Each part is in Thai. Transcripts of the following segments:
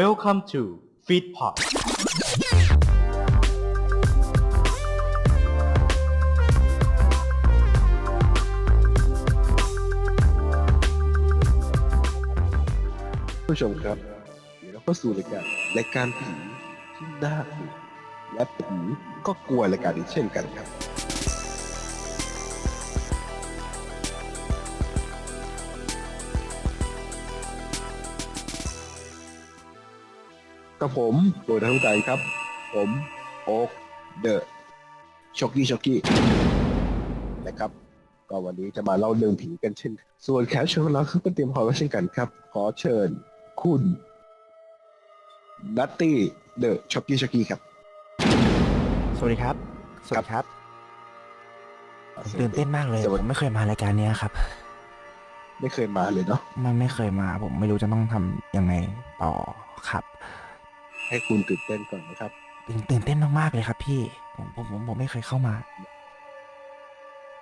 Welcome to Feedpot ผู้ชมครับ เดี๋ยวเราก็สู่รายการรายการผีที่น่ากลัวและผีก็กลัวรายการนี้เช่นกันครับ กับผมโดยทั้งใจครับ ผมโอ๊กเดอะช็อกกี้ช็อกกี้นะครับ ก็วันนี้จะมาเล่าเรื่องผีกันเช่น ส่วนแขกเชิญของเราก็เตรียมพร้อมไว้เช่นกันครับ ขอเชิญคุณนัตตี้เดอะช็อกกี้ช็อกกี้ครับ สวัสดีครับ สวัสดีครับตื่นเต้นมากเลยสวัสผดี มไม่เคยมารายการเนี้ยครับ ไม่เคยมาเลยเนาะมันไม่เคยมา ผมไม่รู้จะต้องทำยังไงต่อครับ ให้คุณตื่นเต้นก่อนนะครับ ตื่นตื่นเต้นมากๆเลยครับ พี่ผมผมผมผมไม่เคยเข้ามา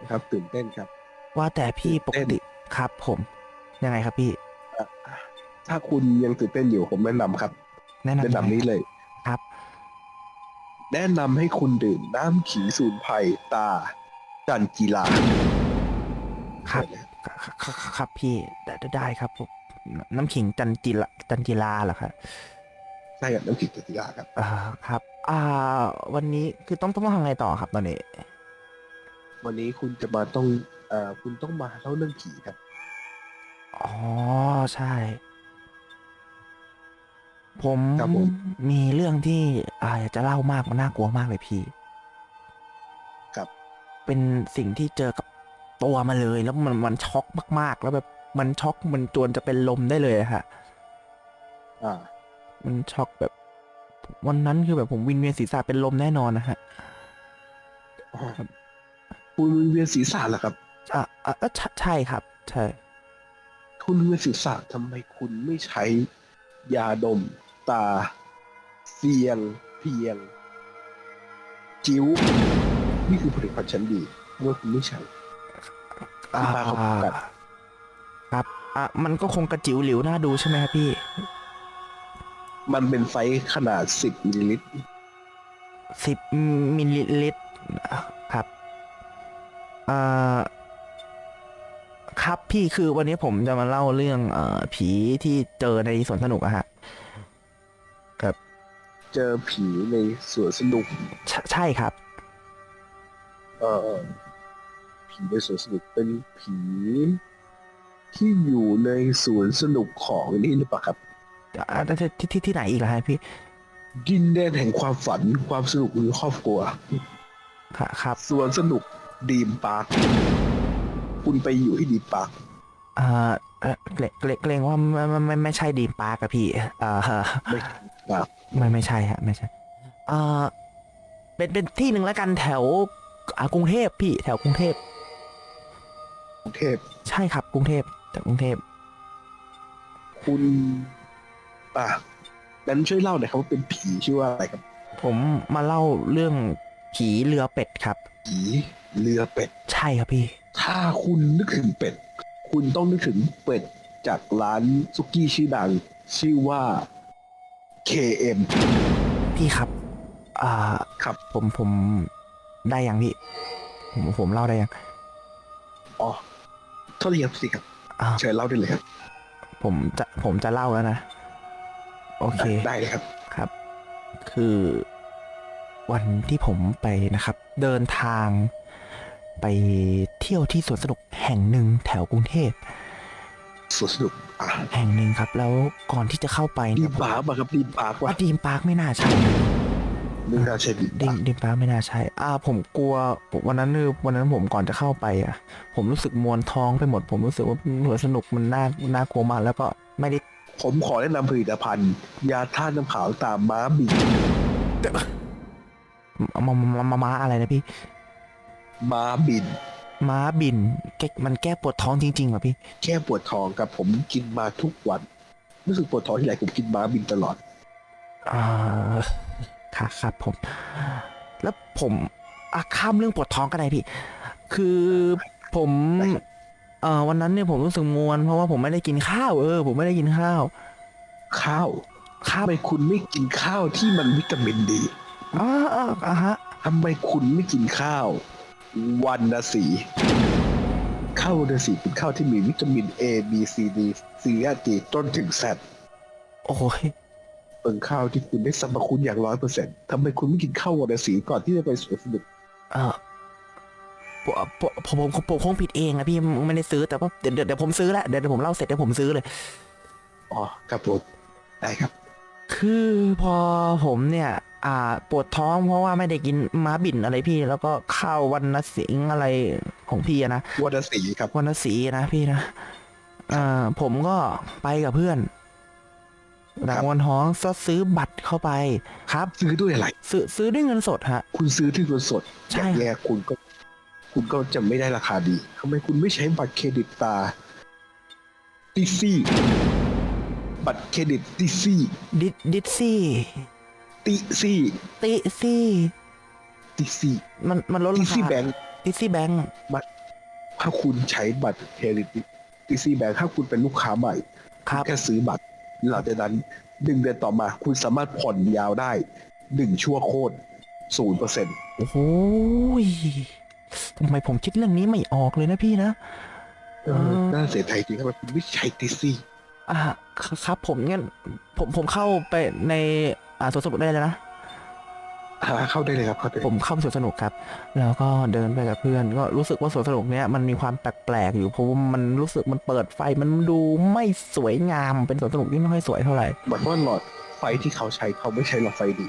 นะครับ ตื่นเต้นครับ ว่าแต่พี่ปกติครับผมยังไงครับพี่อะถ้าคุณยังตื่นเต้นอยู่ผมแนะนำครับ แนะนำแนะนำนี้เลย ครับ แนะนำให้คุณดื่มน้ำขีสูนไพรตา จันจีลาครับเชิญเลยครับครับครับพี่ได้ได้ได้ครับผมน้ำขิงจันจิละจันจิลาเหรอครับ ใช่ครับน้ำขีจันจีลาครับอ่าครับ อ่า วันนี้คือต้องต้องทำไงต่อครับตอนนี้ วันนี้คุณจะมาต้องเอ่อคุณต้องมาเล่าเรื่องผีครับ อ๋อ ใช่ ผมครับผม มีเรื่องที่อ่าอยากจะเล่ามากมันน่ากลัวมากเลยพี่ ครับ เป็นสิ่งที่เจอกับตัวมาเลย แล้วมันมันช็อกมากๆ แล้วแบบมันช็อกมันจวนจะเป็นลมได้เลยอะฮะ อ่า มันช็อกแบบ วันนั้นคือแบบผมวินเวียนศีรษะเป็นลมแน่นอนนะฮะอ๋อคุณวิงเวียนศีรษะเหรอครับอะอะอะใช่ใช่ครับ ใช่ คุณวิงเวียนศีรษะทำไมคุณไม่ใช้ยาดม ตา เสียง เพียง จิ้ว นี่คือผลิตภัณฑ์ชั้นดีเมื่อคุณไม่ใช้ อ่าที่มาของกันครับอะมันก็คงกระจิ๋วหลิวน่าดูใช่ไหมครับพี่ มันเป็นไซส์ขนาด10มิลลิลิตรสิบมิลลิลิตรอะครับเอ่อครับพี่คือวันนี้ผมจะมาเล่าเรื่องเอ่อผีที่เจอในสวนสนุกอะฮะเจอผีในสวนสนุกใชใช่ครับ เอ่อผีในสวนสนุกเป็นผีที่อยู่ในสวนสนุกของนี่หรือเปล่าครับอ่า ที่ที่ที่ที่ไหนอีกล่ะฮะพี่ดินแดนแห่งความฝันความสนุกหรือครอบครัวค่ะครับสวนสนุกดีมปาร์คคุณไปอยู่ที่ดีมปาร์คเอ่อเอ่อเกรงเกรงเกรงว่าไม่ไม่ไม่ไม่ใช่ดีมปาร์กอะพี่เอ่อไม่ครับไม่ไม่ใช่ฮะไม่ใช่เอ่อเป็นเป็นที่หนึ่งแล้วกันแถวอ่ากรุงเทพพี่แถวกรุงเทพกรุงเทพใช่ครับกรุงเทพแถวกรุงเทพคุณ อะนั้นช่วยเล่าหน่อยครับว่าเป็นผีชื่อว่าอะไรครับ ผมมาเล่าเรื่องผีเรือเป็ดครับ ผีเรือเป็ด ใช่ครับพี่ ถ้าคุณนึกถึงเป็ด คุณต้องนึกถึงเป็ดจากร้านซุกี้ชื่อดัง ชื่อว่า KM พี่ครับ อ่าครับ ผมผมได้ยังพี่ ผมผมเล่าได้ยังอ๋อโทษทีครับสิครับอ่าเชิญเล่าได้เลยครับ ผมจะผมจะเล่าแล้วนะ โอเคได้เลยครับครับ คือวันที่ผมไปนะครับ เดินทางไปเที่ยวที่สวนสนุกแห่งหนึ่งแถวกรุงเทพสวนสนุกอะแห่งหนึ่งครับ แล้วก่อนที่จะเข้าไปดีเนี่ยมปาร์คป่ะครับดีมปาร์คว่าว่ะดีมปาร์คไม่น่าใช่นะไม่น่าใช่ดีมดีปามร์คดีมปาร์คไม่น่าใช่อ่า ผมกลัวผมวันนั้นคือวันนั้นผมก่อนจะเข้าไปอะ ผมรู้สึกมวนท้องไปหมด ผมรู้สึกว่าสวนสนุกมันน่าน่ากลัวมากแล้วก็ไม่ได้ ผมขอแนะนำผลิตภัณฑ์ ยาท่าตุน้ำขาวตามม้าบินมามามามาม้าอะไรนะพี่ ม้าบิน ม้าบินแกมันแก้ปวดท้องจริงๆเหรอพี่ แค่ปวดท้องครับผมกินมาทุกวัน รู้สึกปวดท้องที่ไหนผมกินม้าบินตลอด อ่าค่ะครับผม แล้วผมอะข้ามเรื่องปวดท้องกันเลยพี่ คือผมได้ครับ เอ่อวันนั้นเนี่ยผมรู้สึกมวนเพราะว่าผมไม่ได้กินข้าวเออ ผมไม่ได้กินข้าว ข้าวครับทำไมคุณไม่กินข้าวที่มันวิตามินดีอ๋ออ๋ออะฮะทำไมคุณไม่กินข้าว วันละสีข้าววันละสีเป็นข้าวที่มีวิตามิน A B C D C และ D ต้นถึง Z โอ้ยเป็นข้าวที่คุณได้สรรพคุณอย่างร้อยเปอร์เซ็นต์ทำไมคุณไม่กินข้าววันละสีก่อนที่จะไปสวนสนุก เออ ผมผมผมคงผิดเองอะพี่ไม่ได้ซื้อแต่ว่าเดี๋ยวเดี๋ยวผมซื้อล้วเดี๋ยวผมเล่าเสร็จเดี๋ยวผมซื้อเลย อ๋อครับผมได้ครับ คือพอผมเนี่ย อ่า ปวดท้องเพราะว่าไม่ได้กินม้าบิ่นอะไรพี่ แล้วก็ข้าววันนะสิงอะไรของพี่นะวันละสีครับวันนะสีนะพี่นะอ่าผมก็ไปกับเพื่อนหลังวันท้องก็ซื้อบัตรเข้าไปครับ ซื้อด้วยอะไร ซื้อซื้อด้วยเงินสดฮะ คุณซื้อที่เงินสดใช่แย่คุณก็ คุณก็จะไม่ได้ราคาดีทำไมคุณไม่ใช้บัตรเครดิตตาติซี่บัตรเครดิตติซี่ดิดิซี่ติซี่ติซี่ติซี่มันมันลดติราซี่คาแบงค์ดิซี่แบงค์ถ้าคุณใช้บัตรเครดิตติซี่แบงค์ถ้าคุณเป็นลูกค้าใหม่ครับแค่ซื้อบัตรหลังจากนั้นหนึ่งเดือนต่อมา คุณสามารถผ่อนยาวได้หนึ่งชั่วโคตรศูนย์เปอร์เซ็นต์โอ้โหย ทำไมผมคิดเรื่องนี้ไม่ออกเลยนะพี่นะน่าเสียใจจริงครับคุณไม่ใช้ติซี่อ่าครับผมงั้นผมผมเข้าไปในอ่าสวนสนุกได้เลยนะหาเข้าได้เลยครับเข้าได้เลยผมเข้าไปสวนสนุกครับ แล้วก็เดินไปกับเพื่อน ก็รู้สึกว่าสวนสนุกเนี้ยมันมีความแปลกๆอยู่เพราะว่ามันรู้สึกมันเปิดไฟมันดูไม่สวยงามเป็นสวนสนุกที่ไม่ค่อยสวยเท่าไหร่หมายความว่าหลอดไฟที่เขาใช้เขาไม่ใช้หลอดไฟดี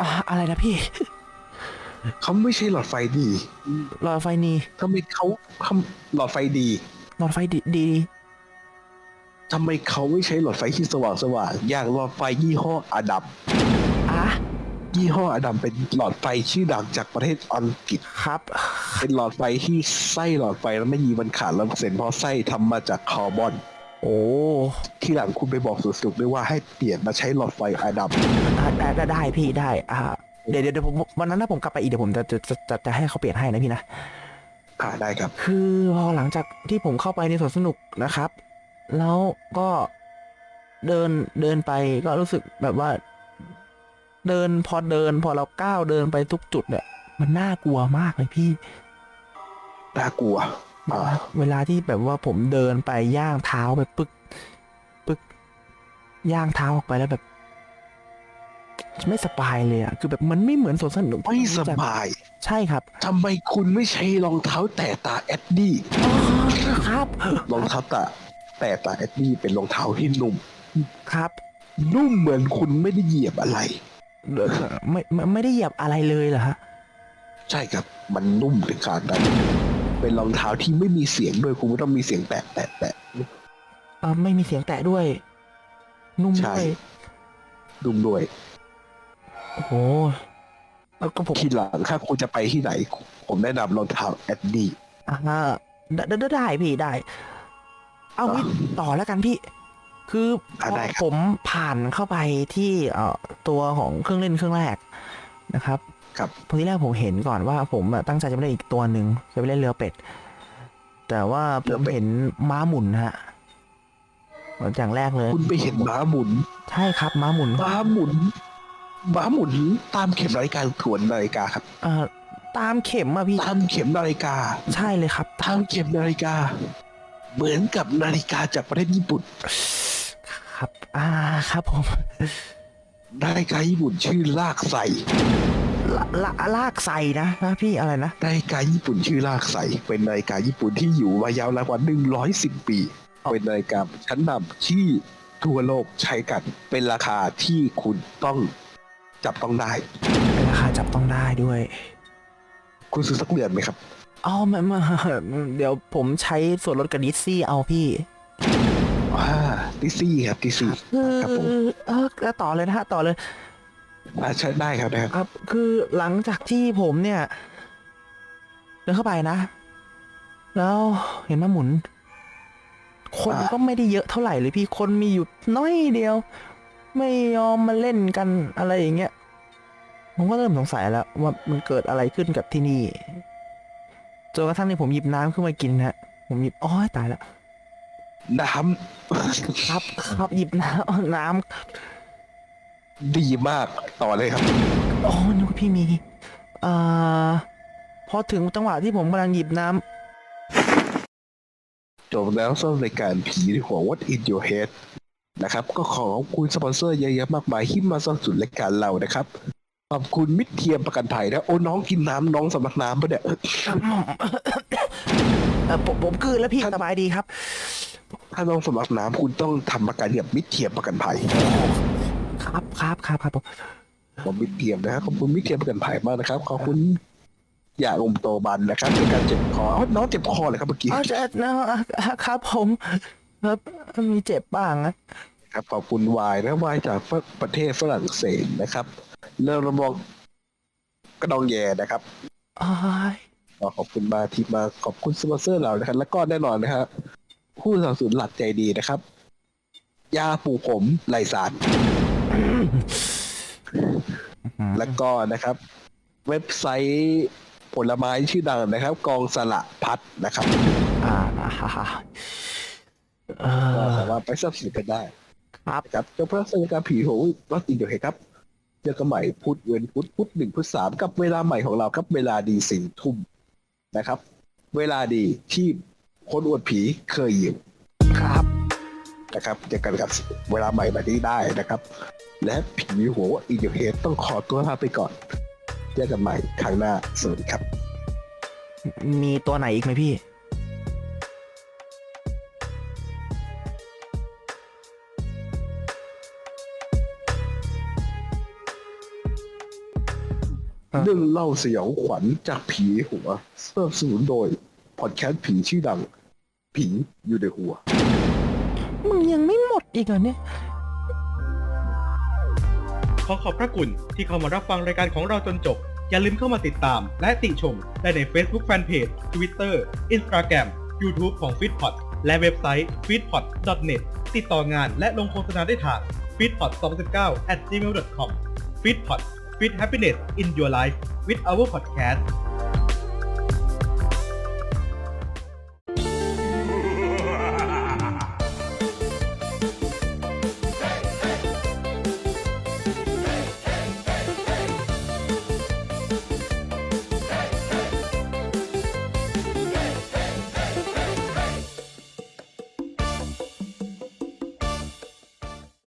อ่าอะไรนะพี่ เขาไม่ใช่หลอดไฟดี หลอดไฟนี้ทำไมเขาทำหลอดไฟดี หลอดไฟดีดีทำไมเขาไม่ใช้หลอดไฟที่สว่างสว่างๆอย่างหลอดไฟยี่ห้ออดัมอะยี่ห้ออดัมเป็นหลอดไฟชื่อดังจากประเทศอังกฤษครับ เป็นหลอดไฟที่ไส้หลอดไฟแล้วไม่มีมันขาดร้อยเปอร์เซ็นต์เพราะไส้ทำมาจากคาร์บอน โอ้ที่หลังคุณไปบอกสุสุกด้วยว่าให้เปลี่ยนมาใช้หลอดไฟอดัมอ่าได้ได้ได้พี่ได้อ่า เดี๋ยวเดี๋ยวเดี๋ยวผมวันนั้นถ้าผมกลับไปอีกเดี๋ยวผมจะจะจะจะจะให้เขาเปลี่ยนให้นะพี่นะ อ่าได้ครับ คือพอหลังจากที่ผมเข้าไปในสวนสนุกนะครับ แล้วก็เดินเดินไปก็รู้สึกแบบว่า เดินพอเดิน พอเราก้าวเดินไปทุกจุดเนี่ยมันน่ากลัวมากเลยพี่ น่ากลัวอ่าเวลาที่แบบว่าผมเดินไปย่างเท้าไปปึ๊กปึ๊กย่างเท้าออกไปแล้วแบบ ไม่สบายเลยอะคือแบบมันไม่เหมือนสวนสนุกไม่สบาย ใช่ครับทำไมคุณไม่ใช้รองเท้าแตะตาแอดดี้อ๋อครับรองเท้าแตะแต่ตาแอดดี้เป็นรองเท้าที่นุ่มครับ นุ่มเหมือนคุณไม่ได้เหยียบอะไรเอ่อไม่ไม่ไม่ได้เหยียบอะไรเลยเหรอฮะใช่ครับ มันนุ่มถึงขนาดนั้นเป็นรองเท้าที่ไม่มีเสียงด้วยคุณไม่ต้องมีเสียงแตะแตะแตะเออไม่มีเสียงแตะด้วย นุ่มใช่ด้วยนุ่มด้วย โอ้โหแล้วก็ผมทีหลังถ้าคุณจะไปที่ไหน ผมแนะนำรองเท้าแอดดี้อ่าได้ได้ได้พี่ได้ เอางี้ต่อแล้วกันพี่ คือพอ่าอได้ครับผมผ่านเข้าไปที่เอ่อตัวของเครื่องเล่นเครื่องแรกนะครับ ครับพอที่แรกผมเห็นก่อนว่า ผมอะตั้งใจจะไปเล่นอีกตัวหนึ่งจะไปเล่นเรือเป็ด แต่ว่าผมเห็นม้าหมุนฮะอย่างแรกเลย คุณไปเห็นม้าหมุน ใช่ครับม้าหมุนม้าหมุน ม้าหมุนตามเข็มนาฬิกาถวนนาฬิกาครับเอ่อตามเข็มอะพี่ ตามเข็มนาฬิกา ใช่เลยครับ ตามเข็มนาฬิกา เหมือนกับนาฬิกาจากประเทศญี่ปุ่น ครับ อ่าครับผม นาฬิกาญี่ปุ่นชื่อลากไซละละลากใส่นะนะพี่อะไรนะ นาฬิกาญี่ปุ่นชื่อลากไซเป็นนาฬิกาญี่ปุ่นที่อยู่มายาวนานกว่า110ปี เป็นนาฬิกาชั้นนำที่ทั่วโลกใช้กัน เป็นราคาที่คุณต้อง จับต้องได้ เป็นราคาจับต้องได้ด้วย คุณซื้อสักเดือนไหมครับอ๋อไม่ไม่เดี๋ยวผมใช้ส่วนลดกับดิสซี่เอาพี่อ่าดิซี่ครับดิซี่คือครับผมเออต่อเลยนะฮะต่อเลยอ่าใช้ได้ครับได้ครับครับ คือหลังจากที่ผมเนี่ย เดินเข้าไปนะ แล้วเห็นมาหมุน คนก็ไม่ได้เยอะเท่าไหร่เลยพี่คนมีอยู่น้อยเดียว ไม่ยอมมาเล่นกันอะไรอย่างเงี้ยผมก็เริ่มสงสัยแล้วว่ามันเกิดอะไรขึ้นกับที่นี่จนกระทั่งที่ผมหยิบน้ำขึ้นมากินฮะ ผมหยิบอ๋อตายละน้ครับครับหยิบน้ำน้ำดีมากต่อเลยครับอ๋อนึกว่าพี่มีเอ่อพอถึงจังหวะที่ผมกำลังหยิบน้ำจบแล้วสำหรับรายการผีในหัว What in your head นะครับก็ขอขอบคุณสปอนเซอร์เยอะแยะมากมายที่มาสนับสนุนรายการเรานะครับขอบคุณมิตรเทียมประกันภัยนะโอ้น้องกินน้ำน้องสำลักน้ำปะเนี่ยเออผมผมคืนแล้วพี่ท่านสบายดีครับ ถ้าน้องสำลักน้ำคุณต้องทำประกันกับมิตรเทียมประกันภัย ครับครับครับครับผมผมมิตรเทียมนะครับขอบคุณมิตรเทียมประกันภัยมากนะครับขอบคุณยาอมโตบันนะครับในการเจ็บคออ๋อน้องเจ็บคอเลยครับเมื่อกี้อ๋อจะนะครับผม ครับมีเจ็บบ้างนะครับขอบคุณวายนะวายจากประเทศฝรั่งเศสนะครับ เริ่มระมองกระดองแยนะครับอ้ายก็ขอบคุณมาที่มาขอบคุณสปอนเซอร์เรานะครับ แล้วก็แน่นอนนะครับผู้สนับสนุนหลักใจดีนะครับ ยาปลูกผมไหลสารแล้วก็นะครับ เว็บไซต์ผลไม้ชื่อดังนะครับ กองสละพัดนะครับ อ่าฮ่าฮ่าเอก็อ สามารถไปสนับสนุนกันได้ครับนะครับเจ้าพระสัญญการผีโหงวัดอินเดียครับเจอกันใหม่พุธเว้นพุธพุธหนึ่งพุธสามกับเวลาใหม่ของเราครับ เวลาดีสี่ทุ่มนะครับ เวลาดีที่คนอวดผีเคยอยู่ครับนะครับเจอกันกับเวลาใหม่แบบนี้ได้นะครับ และผีหัวอีเดเฮดต้องขอตัวลาไปก่อนเจอกันใหม่ครั้งหน้าสวัสดีครับ มีตัวไหนอีกไหมพี่ เรื่องเล่าสยองขวัญจากผีหัวสนับสนุนโดยพอดแคสต์ผีชื่อดัง ผีอยู่ในหัว มึงยังไม่หมดอีกเหรอเนี่ย ขอขอบพระคุณที่เข้ามารับฟังรายการของเราจนจบ อย่าลืมเข้ามาติดตาม และติชม ได้ใน Facebook Fanpage Twitter Instagram YouTube ของ f e e d p o t และเว็บไซต์ f e e d p o t net ติดต่องานและลงโฆษณาได้ทาง f e e d p o t 2019 at gmail.com f e e d p o t Feed Happiness in Your Life with our podcast